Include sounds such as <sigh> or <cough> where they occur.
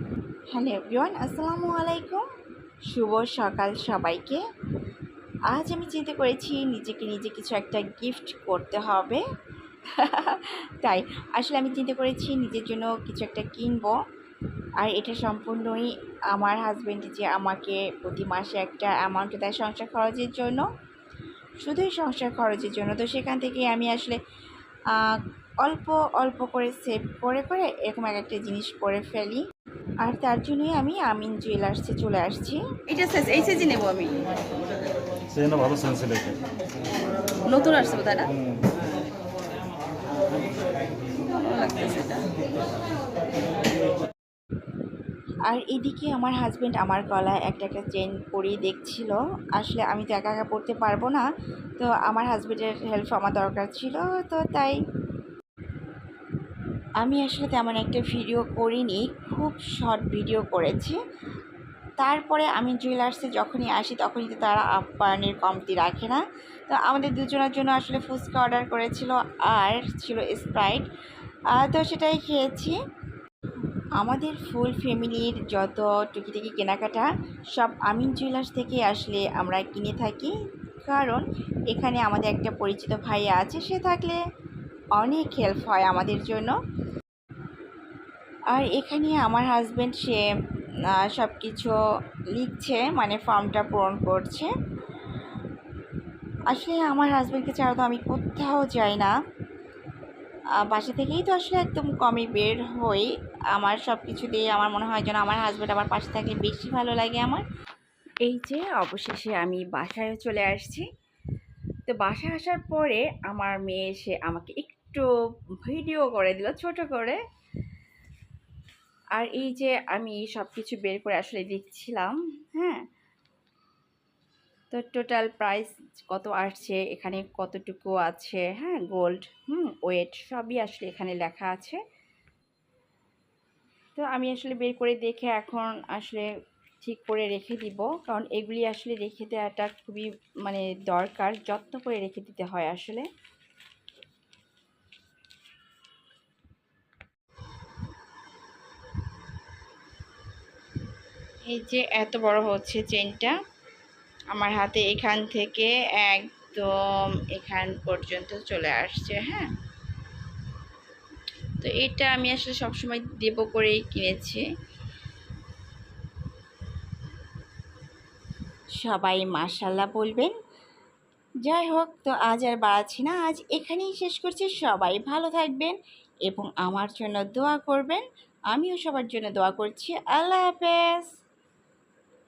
Hello everyone, আসসালামু আলাইকুম। শুভ সকাল সবাইকে। আজ আমি চিন্তা করেছি নিজেকে নিজে কিছু একটা গিফট করতে হবে। <laughs> তাই আসলে আমি চিন্তা করেছি নিজের জন্য কিছু একটা কিনবো। আর এটা সম্পূর্ণই আমার হাজব্যান্ড যে আমাকে প্রতি মাসে একটা অ্যামাউন্ট দেয় সংসার খরচের জন্য। শুধুই সংসার খরচের জন্য। তো সেখান থেকে আমি আসলে অল্প অল্প করে সেভ করে করে এরকম এক একটা জিনিস করে ফেলি। আর তার জন্যই আমি আমিন জুয়েলার্সে চলে আসছি। এটা সাইজ এই সাইজই নেব আমি। সেজন্য ভালো এটা নতুন আসছে ভালো আর এদিকে আমার হাজব্যান্ড আমার গলায় একটা একটা চেন পরিয়ে দেখছিল। আসলে আমি তো একা একা পড়তে পারব না। তো আমার হাজব্যান্ডের হেল্প আমার দরকার ছিল। তো তাই আমি আসলে তেমন একটা ভিডিও করিনি, খুব শর্ট ভিডিও করেছি। তারপরে আমি জুয়েলার্সে যখনই আসি তখনই তো তারা আপ্যায়নের কমতি রাখে না। তো আমাদের দুজনের জন্য আসলে ফুচকা অর্ডার করেছিল আর ছিল স্প্রাইট তো সেটাই খেয়েছি। আমাদের ফুল ফ্যামিলির যত টুকিটাকি কেনাকাটা, সব আমিন জুয়েলার্স থেকে আসলে আমরা কিনে থাকি। কারণ এখানে আমাদের একটা পরিচিত ভাই আছে, সে থাকলে অনেক হেল্প হয় আমাদের জন্য। আর এখানে আমার হাজব্যান্ড সে সব কিছু লিখছে মানে ফর্মটা পূরণ করছে। আসলে আমার হাজব্যান্ডকে ছাড়া তো আমি কোথাও যাই না। বাসা থেকেই তো আসলে একদম কমই বের হই। আমার সব কিছুতেই আমার মনে হয় যেন আমার হাজব্যান্ড আমার পাশে থাকলে বেশি ভালো লাগে আমার। এই যে, অবশেষে আমি বাসায় চলে আসছি। তো বাসায় আসার পরে আমার মেয়ে এসে আমাকে একটু ভিডিও করে দিল, ছোট করে। আর এই যে আমি সব কিছু বের করে আসলে দেখছিলাম হ্যাঁ? তো টোটাল প্রাইস কত আসছে, এখানে কতটুকু আছে হ্যাঁ? গোল্ড হুম? ওয়েট সবই আসলে এখানে লেখা আছে। তো আমি আসলে বের করে দেখে এখন আসলে ঠিক করে রেখে দিব, কারণ এগুলি আসলে রেখে দেওয়াটা খুবই মানে দরকার, যত্ন করে রেখে দিতে হয় আসলে। এই যে এত বড় হচ্ছে চেনটা আমার হাতে এখান থেকে একদম এখান পর্যন্ত চলে আসছে হ্যাঁ? তো এটা আমি আসলে সবসময় দেব করেই কিনেছি। সবাই মাশাল্লাহ বলবেন। যাই হোক, তো আজ আর বাড়াচ্ছি না, আজ এখানেই শেষ করছি। সবাই ভালো থাকবেন এবং আমার জন্য দোয়া করবেন। আমিও সবার জন্য দোয়া করছি। আল্লাহ হাফেজ।